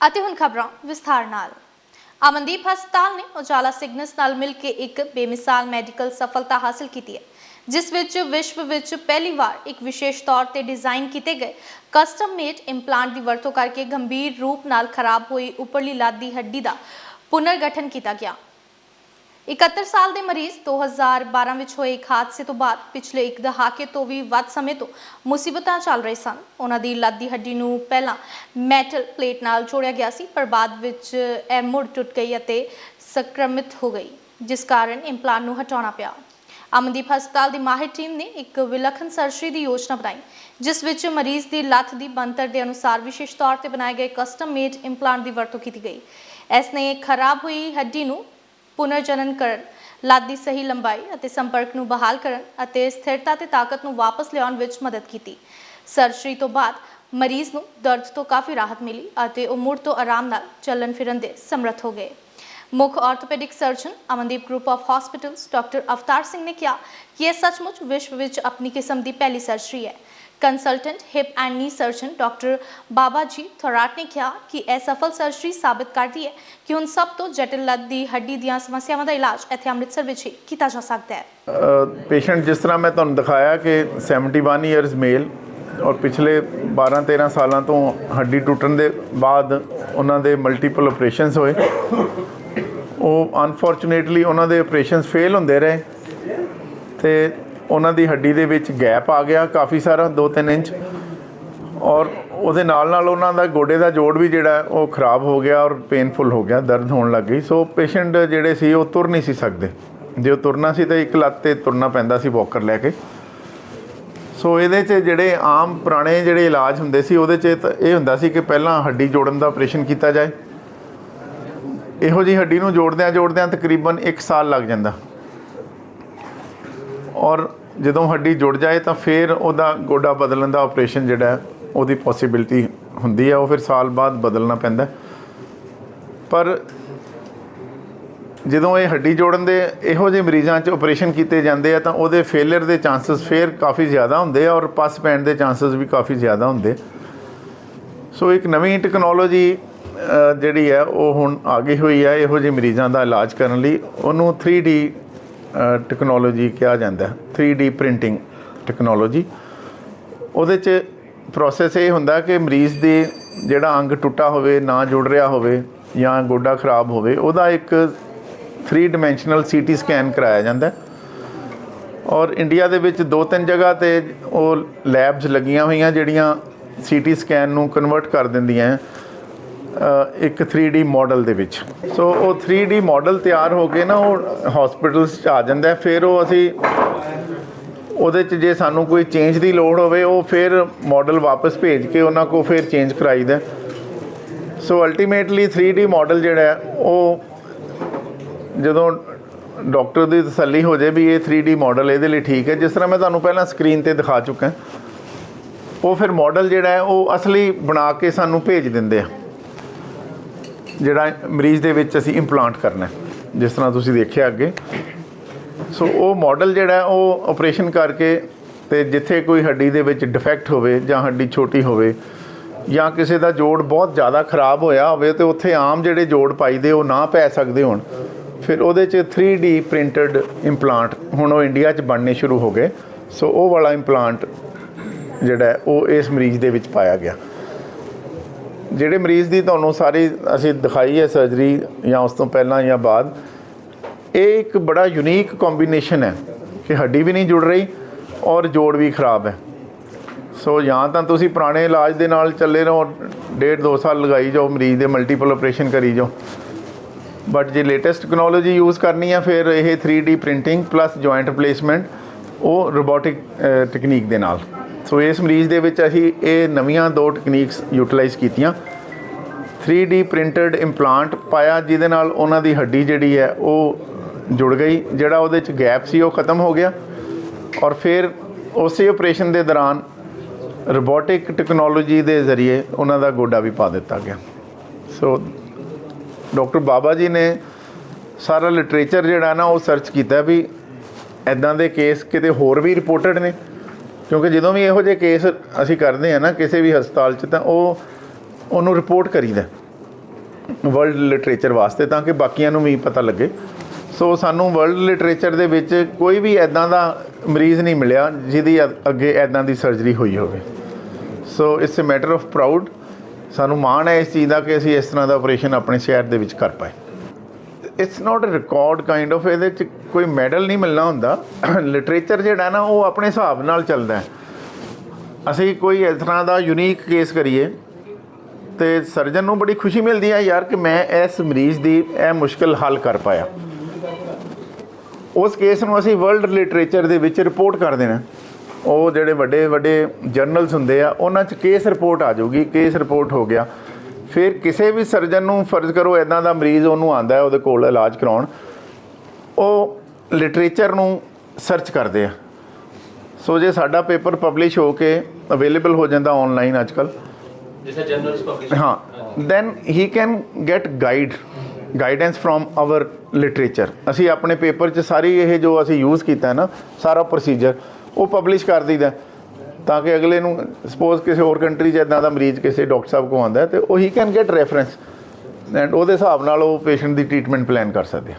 ਅਤੇ ਹੁਣ ਖਬਰਾਂ ਵਿਸਥਾਰ ਨਾਲ। ਅਮਨਦੀਪ ਹਸਪਤਾਲ ਨੇ ਉਜਾਲਾ ਸਿਗਨਸ ਨਾਲ ਮਿਲ ਕੇ ਇੱਕ ਬੇਮਿਸਾਲ ਮੈਡੀਕਲ ਸਫਲਤਾ ਹਾਸਲ ਕੀਤੀ ਹੈ, ਜਿਸ ਵਿੱਚ ਵਿਸ਼ਵ ਵਿੱਚ ਪਹਿਲੀ ਵਾਰ ਇੱਕ ਵਿਸ਼ੇਸ਼ ਤੌਰ ਤੇ ਡਿਜ਼ਾਈਨ ਕੀਤੇ ਗਏ ਕਸਟਮ ਮੇਡ ਇੰਪਲਾਂਟ ਦੀ ਵਰਤੋਂ ਕਰਕੇ ਗੰਭੀਰ ਰੂਪ ਨਾਲ ਖਰਾਬ ਹੋਈ ਉੱਪਰਲੀ ਲੱਤ ਦੀ ਹੱਡੀ ਦਾ ਪੁਨਰਗਠਨ ਕੀਤਾ ਗਿਆ। 71 ਸਾਲ ਦੇ ਮਰੀਜ਼ 2012 ਵਿੱਚ ਹੋਏ ਇੱਕ ਹਾਦਸੇ ਤੋਂ ਬਾਅਦ ਪਿਛਲੇ ਇੱਕ ਦਹਾਕੇ ਤੋਂ ਵੀ ਵੱਧ ਸਮੇਂ ਤੋਂ ਮੁਸੀਬਤਾਂ ਚੱਲ ਰਹੀ ਸਨ। ਉਹਨਾਂ ਦੀ ਲੱਤ ਦੀ ਹੱਡੀ ਨੂੰ ਪਹਿਲਾਂ ਮੈਟਲ ਪਲੇਟ ਨਾਲ ਜੋੜਿਆ ਗਿਆ ਸੀ, ਪਰ ਬਾਅਦ ਵਿੱਚ ਇਹ ਮੁੜ ਟੁੱਟ ਗਈ ਅਤੇ ਸੰਕਰਮਿਤ ਹੋ ਗਈ, ਜਿਸ ਕਾਰਨ ਇੰਪਲਾਂਟ ਨੂੰ ਹਟਾਉਣਾ ਪਿਆ। ਅਮਨਦੀਪ ਹਸਪਤਾਲ ਦੀ ਮਾਹਿਰ ਟੀਮ ਨੇ ਇੱਕ ਵਿਲੱਖਣ ਸਰਜਰੀ ਦੀ ਯੋਜਨਾ ਬਣਾਈ, ਜਿਸ ਵਿੱਚ ਮਰੀਜ਼ ਦੀ ਲੱਤ ਦੀ ਬਣਤਰ ਦੇ ਅਨੁਸਾਰ ਵਿਸ਼ੇਸ਼ ਤੌਰ ਤੇ ਬਣਾਏ ਗਏ ਕਸਟਮ ਮੇਡ ਇੰਪਲਾਂਟ ਦੀ ਵਰਤੋਂ ਕੀਤੀ ਗਈ। ਇਸ ਨੇ ਖਰਾਬ ਹੋਈ ਹੱਡੀ ਨੂੰ ਪੁਨਰਜਨਨ ਕਰਨ ਲੱਤ ਦੀ ਸਹੀ ਲੰਬਾਈ ਅਤੇ ਸੰਪਰਕ ਨੂੰ ਬਹਾਲ ਕਰਨ ਅਤੇ ਸਥਿਰਤਾ ਤੇ ਤਾਕਤ ਨੂੰ ਵਾਪਸ ਲਿਆਉਣ ਵਿੱਚ ਮਦਦ ਕੀਤੀ। ਸਰਜਰੀ ਤੋਂ ਬਾਅਦ ਮਰੀਜ਼ ਨੂੰ ਦਰਦ ਤੋਂ ਕਾਫੀ ਰਾਹਤ ਮਿਲੀ ਅਤੇ ਉਹ ਮੁੜ ਤੋਂ ਆਰਾਮ ਨਾਲ ਚੱਲਣ ਫਿਰਨ ਦੇ ਸਮਰੱਥ ਹੋ ਗਏ। ਮੁੱਖ orthopaedic surgeon Amandeep group of hospitals doctor Avtar Singh ਨੇ ਕਿਹਾ ਕਿ ਇਹ ਸੱਚਮੁੱਚ ਵਿਸ਼ਵ ਵਿੱਚ ਆਪਣੀ ਕਿਸਮ ਦੀ ਪਹਿਲੀ ਸਰਜਰੀ ਹੈ। Consultant hip and knee surgeon doctor Baba ji Thorat ਨੇ ਕਿਹਾ ਕਿ ਇਹ ਸਫਲ ਸਰਜਰੀ ਸਾਬਤ ਕਰਦੀ ਹੈ ਕਿ ਹੁਣ ਸਭ ਤੋਂ ਜਟਿਲ ਲੱਤ ਦੀ ਹੱਡੀ ਦੀਆਂ ਸਮੱਸਿਆਵਾਂ ਦਾ ਇਲਾਜ ਇੱਥੇ ਅੰਮ੍ਰਿਤਸਰ ਵਿੱਚ ਹੀ ਕੀਤਾ ਜਾ ਸਕਦਾ ਹੈ। ਪੇਸ਼ੈਂਟ ਜਿਸ ਤਰ੍ਹਾਂ ਮੈਂ ਤੁਹਾਨੂੰ ਦਿਖਾਇਆ ਕਿ 71 ਇਅਰਸ ਮੇਲ ਔਰ ਪਿਛਲੇ 12-13 ਸਾਲਾਂ ਤੋਂ ਹੱਡੀ ਟੁੱਟਣ ਦੇ ਬਾਅਦ ਉਹਨਾਂ ਦੇ ਮਲਟੀਪਲ ਆਪਰੇਸ਼ਨਸ ਹੋਏ। ਉਹ ਅਨਫੋਰਚੂਨੇਟਲੀ ਉਹਨਾਂ ਦੇ ਆਪਰੇਸ਼ਨਸ ਫੇਲ ਹੁੰਦੇ ਰਹੇ ਤੇ ਉਹਨਾਂ ਦੀ ਹੱਡੀ ਦੇ ਵਿੱਚ ਗੈਪ ਆ ਗਿਆ ਕਾਫੀ ਸਾਰਾ 2-3 ਇੰਚ। ਔਰ ਉਹਦੇ ਨਾਲ ਨਾਲ ਉਹਨਾਂ ਦਾ ਗੋਡੇ ਦਾ ਜੋੜ ਵੀ ਜਿਹੜਾ, ਉਹ ਖਰਾਬ ਹੋ ਗਿਆ ਔਰ ਪੇਨਫੁਲ ਹੋ ਗਿਆ, ਦਰਦ ਹੋਣ ਲੱਗ ਗਈ। ਸੋ ਪੇਸ਼ੈਂਟ ਜਿਹੜੇ ਸੀ, ਉਹ ਤੁਰ ਨਹੀਂ ਸੀ ਸਕਦੇ। ਜੇ ਉਹ ਤੁਰਨਾ ਸੀ ਤਾਂ ਇੱਕ ਲੱਤ ਤੇ ਤੁਰਨਾ ਪੈਂਦਾ ਸੀ ਵਾਕਰ ਲੈ ਕੇ। ਸੋ ਇਹਦੇ 'ਚ ਜਿਹੜੇ ਆਮ ਪੁਰਾਣੇ ਜਿਹੜੇ ਇਲਾਜ ਹੁੰਦੇ ਸੀ, ਉਹਦੇ 'ਚ ਤਾਂ ਇਹ ਹੁੰਦਾ ਸੀ ਕਿ ਪਹਿਲਾਂ ਹੱਡੀ ਜੋੜਨ ਦਾ ਆਪਰੇਸ਼ਨ ਕੀਤਾ ਜਾਏ। ਇਹੋ ਜੀ ਹੱਡੀ ਨੂੰ ਜੋੜਦਿਆਂ ਜੋੜਦਿਆਂ ਤਕਰੀਬਨ 1 ਸਾਲ ਲੱਗ ਜਾਂਦਾ। ਔਰ ਜਦੋਂ ਹੱਡੀ ਜੁੜ ਜਾਏ ਤਾਂ ਫਿਰ ਉਹਦਾ ਗੋਡਾ ਬਦਲਣ ਦਾ ਆਪਰੇਸ਼ਨ ਜਿਹੜਾ ਉਹਦੀ ਪੋਸਿਬਿਲਿਟੀ ਹੁੰਦੀ ਹੈ, ਉਹ ਫਿਰ ਸਾਲ ਬਾਅਦ ਬਦਲਣਾ ਪੈਂਦਾ ਪਰ ਜਦੋਂ ਇਹ ਹੱਡੀ ਜੋੜਨ ਦੇ ਇਹੋ ਜਿਹੇ ਮਰੀਜ਼ਾਂ 'ਚ ਆਪਰੇਸ਼ਨ ਕੀਤੇ ਜਾਂਦੇ ਆ, ਤਾਂ ਉਹਦੇ ਫੇਲਿਅਰ ਦੇ ਚਾਂਸਸ ਫੇਰ ਕਾਫੀ ਜ਼ਿਆਦਾ ਹੁੰਦੇ ਆ ਔਰ ਪਸ ਪੈਣ ਦੇ ਚਾਂਸਸ ਵੀ ਕਾਫੀ ਜ਼ਿਆਦਾ ਹੁੰਦੇ। ਸੋ ਇੱਕ ਨਵੀਂ ਟੈਕਨੋਲੋਜੀ ਜਿਹੜੀ ਹੈ, ਉਹ ਹੁਣ ਆ ਗਈ ਹੋਈ ਹੈ, ਇਹੋ ਜਿਹੇ ਮਰੀਜ਼ਾਂ ਦਾ ਇਲਾਜ ਕਰਨ ਲਈ। ਉਹਨੂੰ 3D ਟੈਕਨੋਲੋਜੀ ਕਿਹਾ ਜਾਂਦਾ ਹੈ। 3D ਪ੍ਰਿੰਟਿੰਗ ਟੈਕਨੋਲੋਜੀ ਉਹਦੇ 'ਚ ਪ੍ਰੋਸੈਸ ਇਹ ਹੁੰਦਾ ਕਿ ਮਰੀਜ਼ ਦੇ ਜਿਹੜਾ ਅੰਗ ਟੁੱਟਾ ਹੋਵੇ ਨਾ ਜੁੜ ਰਿਹਾ ਹੋਵੇ ਜਾਂ ਗੋਡਾ ਖਰਾਬ ਹੋਵੇ ਉਹਦਾ ਇੱਕ 3 ਡਾਈਮੈਂਸ਼ਨਲ ਸੀਟੀ ਸਕੈਨ ਕਰਾਇਆ ਜਾਂਦਾ ਔਰ ਇੰਡੀਆ ਦੇ ਵਿੱਚ ਦੋ ਤਿੰਨ ਜਗ੍ਹਾ ਤੇ ਉਹ ਲੈਬਸ ਲੱਗੀਆਂ ਹੋਈਆਂ ਜਿਹੜੀਆਂ ਸੀਟੀ ਸਕੈਨ ਨੂੰ ਕਨਵਰਟ ਕਰ ਦਿੰਦੀਆਂ ਹੈ, ਇੱਕ 3D ਮਾਡਲ ਦੇ ਵਿੱਚ। ਸੋ ਉਹ 3D ਮਾਡਲ ਤਿਆਰ ਹੋ ਕੇ ਨਾ ਉਹ ਹਸਪੀਟਲਸ 'ਚ ਆ ਜਾਂਦਾ ਫਿਰ ਉਹ ਅਸੀਂ ਉਹਦੇ 'ਚ ਜੇ ਸਾਨੂੰ ਕੋਈ ਚੇਂਜ ਦੀ ਲੋੜ ਹੋਵੇ, ਉਹ ਫਿਰ ਮਾਡਲ ਵਾਪਸ ਭੇਜ ਕੇ ਉਹਨਾਂ ਕੋ ਫਿਰ ਚੇਂਜ ਕਰਾਈਦਾ ਹੈ। ਸੋ ਅਲਟੀਮੇਟਲੀ 3D ਮਾਡਲ ਜਿਹੜਾ ਉਹ ਜਦੋਂ ਡਾਕਟਰ ਦੀ ਤਸੱਲੀ ਹੋ ਜਾਏ ਵੀ ਇਹ 3D ਮਾਡਲ ਇਹਦੇ ਲਈ ਠੀਕ ਹੈ, ਜਿਸ ਤਰ੍ਹਾਂ ਮੈਂ ਤੁਹਾਨੂੰ ਪਹਿਲਾਂ ਸਕਰੀਨ ਤੇ ਦਿਖਾ ਚੁੱਕਾ ਉਹ ਫਿਰ ਮਾਡਲ ਜਿਹੜਾ ਹੈ, ਉਹ ਅਸਲੀ ਬਣਾ ਕੇ ਸਾਨੂੰ ਭੇਜ ਦਿੰਦੇ ਆ। ਜਿਹੜਾ ਮਰੀਜ਼ ਦੇ ਵਿੱਚ ਅਸੀਂ ਇੰਪਲਾਂਟ ਕਰਨਾ ਜਿਸ ਤਰ੍ਹਾਂ ਤੁਸੀਂ ਦੇਖਿਆ ਅੱਗੇ। ਸੋ ਉਹ ਮਾਡਲ ਜਿਹੜਾ ਉਹ ਆਪਰੇਸ਼ਨ ਕਰਕੇ ਤੇ ਜਿੱਥੇ ਕੋਈ ਹੱਡੀ ਦੇ ਵਿੱਚ ਡਿਫੈਕਟ ਹੋਵੇ ਜਾਂ ਹੱਡੀ ਛੋਟੀ ਹੋਵੇ ਜਾਂ ਕਿਸੇ ਦਾ ਜੋੜ ਬਹੁਤ ਜ਼ਿਆਦਾ ਖਰਾਬ ਹੋਇਆ ਹੋਵੇ ਤੇ ਉੱਥੇ ਆਮ ਜਿਹੜੇ ਜੋੜ ਪਾਈਦੇ ਉਹ ਨਾ ਪੈ ਸਕਦੇ ਹੋਣ, ਫਿਰ ਉਹਦੇ 'ਚ 3D ਪ੍ਰਿੰਟਡ ਇੰਪਲਾਂਟ ਹੁਣ ਉਹ ਇੰਡੀਆ 'ਚ ਬਣਨੇ ਸ਼ੁਰੂ ਹੋ ਗਏ। ਸੋ ਉਹ ਵਾਲਾ ਇੰਪਲਾਂਟ ਜਿਹੜਾ ਉਹ ਇਸ ਮਰੀਜ਼ ਦੇ ਵਿੱਚ ਪਾਇਆ ਗਿਆ। ਜਿਹੜੇ ਮਰੀਜ਼ ਦੀ ਤੁਹਾਨੂੰ ਸਾਰੀ ਅਸੀਂ ਦਿਖਾਈ ਹੈ ਸਰਜਰੀ ਜਾਂ ਉਸ ਤੋਂ ਪਹਿਲਾਂ ਜਾਂ ਬਾਅਦ, ਇਹ ਇੱਕ ਬੜਾ ਯੂਨੀਕ ਕੰਬੀਨੇਸ਼ਨ ਹੈ ਕਿ ਹੱਡੀ ਵੀ ਨਹੀਂ ਜੁੜ ਰਹੀ ਔਰ ਜੋੜ ਵੀ ਖਰਾਬ ਹੈ। ਸੋ ਜਾਂ ਤਾਂ ਤੁਸੀਂ ਪੁਰਾਣੇ ਇਲਾਜ ਦੇ ਨਾਲ ਚੱਲੇ ਰਹੋ, ਡੇਢ ਦੋ ਸਾਲ ਲਗਾਈ ਜਾਓ, ਮਰੀਜ਼ ਦੇ ਮਲਟੀਪਲ ਆਪਰੇਸ਼ਨ ਕਰੀ ਜਾਓ। ਬਟ ਜੇ ਲੇਟੈਸਟ ਟੈਕਨੋਲੋਜੀ ਯੂਜ਼ ਕਰਨੀ ਹੈ, ਫਿਰ ਇਹ 3D printing plus joint replacement ਉਹ ਰੋਬੋਟਿਕ ਟੈਕਨੀਕ ਦੇ ਨਾਲ। ਸੋ ਇਸ ਮਰੀਜ਼ ਦੇ ਵਿੱਚ ਅਸੀਂ ਇਹ ਨਵੀਆਂ ਦੋ ਟੈਕਨੀਕਸ ਯੂਟਿਲਾਈਜ਼ ਕੀਤੀਆਂ। 3D ਪ੍ਰਿੰਟਡ ਇੰਪਲਾਂਟ ਪਾਇਆ, ਜਿਹਦੇ ਨਾਲ ਉਹਨਾਂ ਦੀ ਹੱਡੀ ਜਿਹੜੀ ਹੈ ਉਹ ਜੁੜ ਗਈ, ਜਿਹੜਾ ਉਹਦੇ ਚ ਗੈਪ ਸੀ, ਉਹ ਖਤਮ ਹੋ ਗਿਆ। ਔਰ ਫਿਰ ਉਸੇ ਆਪਰੇਸ਼ਨ ਦੇ ਦੌਰਾਨ ਰੋਬੋਟਿਕ ਟੈਕਨੋਲੋਜੀ ਦੇ ਜ਼ਰੀਏ ਉਹਨਾਂ ਦਾ ਗੋਡਾ ਵੀ ਪਾ ਦਿੱਤਾ ਗਿਆ। ਸੋ ਡਾਕਟਰ ਬਾਬਾ ਜੀ ਨੇ ਸਾਰਾ ਲਿਟਰੇਚਰ ਜਿਹੜਾ ਨਾ ਉਹ ਸਰਚ ਕੀਤਾ ਵੀ ਐਦਾਂ ਦੇ ਕੇਸ ਕਿਤੇ ਹੋਰ ਵੀ ਰਿਪੋਰਟਡ ਨੇ। ਕਿਉਂਕਿ ਜਦੋਂ ਵੀ ਇਹੋ ਜਿਹੇ ਕੇਸ ਅਸੀਂ ਕਰਦੇ ਆ ਨਾ, ਕਿਸੇ ਵੀ ਹਸਪਤਾਲ 'ਚ, ਤਾਂ ਉਹ ਉਹਨੂੰ ਰਿਪੋਰਟ ਕਰੀਦਾ ਵਰਲਡ ਲਿਟਰੇਚਰ ਵਾਸਤੇ, ਤਾਂ ਕਿ ਬਾਕੀਆਂ ਨੂੰ ਵੀ ਪਤਾ ਲੱਗੇ। ਸੋ ਸਾਨੂੰ ਵਰਲਡ ਲਿਟਰੇਚਰ ਦੇ ਵਿੱਚ ਕੋਈ ਵੀ ਐਦਾਂ ਦਾ ਮਰੀਜ਼ ਨਹੀਂ ਮਿਲਿਆ, ਜਿਹਦੀ ਅ- ਅੱਗੇ ਐਦਾਂ ਦੀ ਸਰਜਰੀ ਹੋਈ ਹੋਵੇ। So it's a matter of proud ਸਾਨੂੰ ਮਾਣ ਹੈ ਇਸ ਚੀਜ਼ ਦਾ ਕਿ ਅਸੀਂ ਇਸ ਤਰ੍ਹਾਂ ਦਾ ਆਪਰੇਸ਼ਨ ਆਪਣੇ ਸ਼ਹਿਰ ਦੇ ਵਿੱਚ ਕਰ ਪਾਏ। It's not a record kind of ਇਹਦੇ ਚ ਕੋਈ ਮੈਡਲ ਨਹੀਂ ਮਿਲਣਾ ਹੁੰਦਾ। ਲਿਟਰੇਚਰ ਜਿਹੜਾ ਨਾ, ਉਹ ਆਪਣੇ ਹਿਸਾਬ ਨਾਲ ਚੱਲਦਾ ਹੈ। ਅਸੀਂ ਕੋਈ ਇਸ ਤਰ੍ਹਾਂ ਦਾ ਯੂਨੀਕ ਕੇਸ ਕਰੀਏ, ਤੇ ਸਰਜਨ ਨੂੰ ਬੜੀ ਖੁਸ਼ੀ ਮਿਲਦੀ ਹੈ ਯਾਰ ਕਿ ਮੈਂ ਇਸ ਮਰੀਜ਼ ਦੀ ਇਹ ਮੁਸ਼ਕਲ ਹੱਲ ਕਰ ਪਾਇਆ। ਉਸ ਕੇਸ ਨੂੰ ਅਸੀਂ ਵਰਲਡ ਲਿਟਰੇਚਰ ਦੇ ਵਿੱਚ ਰਿਪੋਰਟ ਕਰ ਦੇਣਾ। ਉਹ ਜਿਹੜੇ ਵੱਡੇ ਵੱਡੇ ਜਰਨਲਸ ਹੁੰਦੇ ਆ, ਉਹਨਾਂ 'ਚ ਕੇਸ ਰਿਪੋਰਟ ਆ ਜਾਊਗੀ ਕੇਸ ਰਿਪੋਰਟ ਹੋ ਗਿਆ। ਫਿਰ ਕਿਸੇ ਵੀ ਸਰਜਨ ਨੂੰ ਫਰਜ਼ ਕਰੋ ਇਦਾਂ ਦਾ ਮਰੀਜ਼ ਉਹਨੂੰ ਆਂਦਾ ਹੈ ਉਹਦੇ ਕੋਲ ਇਲਾਜ ਕਰਾਉਣ ਉਹ ਲਿਟਰੇਚਰ ਨੂੰ ਸਰਚ ਕਰਦੇ ਆ। ਸੋ ਜੇ ਸਾਡਾ ਪੇਪਰ ਪਬਲਿਸ਼ ਹੋ ਕੇ ਅਵੇਲੇਬਲ ਹੋ ਜਾਂਦਾ ਆਨਲਾਈਨ ਅੱਜਕੱਲ ਜਿਵੇਂ ਜਰਨਲਸ ਪਬਲਿਸ਼ ਹਾਂ then he can get guide guidance from our literature ਅਸੀਂ ਆਪਣੇ ਪੇਪਰ 'ਚ ਸਾਰੀ ਇਹ ਜੋ ਅਸੀਂ ਯੂਜ਼ ਕੀਤਾ ਹੈ ਨਾ ਸਾਰਾ ਪ੍ਰੋਸੀਜਰ ਉਹ ਪਬਲਿਸ਼ ਕਰ ਦਈਦਾ ਤਾਂ ਕਿ ਅਗਲੇ ਨੂੰ ਸਪੋਜ਼ ਕਿਸੇ ਹੋਰ ਕੰਟਰੀ 'ਚ ਇਦਾਂ ਦਾ ਮਰੀਜ਼ ਕਿਸੇ ਡਾਕਟਰ ਸਾਹਿਬ ਕੋ ਆਉਂਦਾ ਹੈ, ਤੇ ਉਹ ਹੀ ਕੈਨ ਗੈਟ ਰੈਫਰੈਂਸ ਐਂਡ ਉਹਦੇ ਹਿਸਾਬ ਨਾਲ ਉਹ ਪੇਸ਼ੈਂਟ ਦੀ ਟ੍ਰੀਟਮੈਂਟ ਪਲਾਨ ਕਰ ਸਕਦੇ ਆ।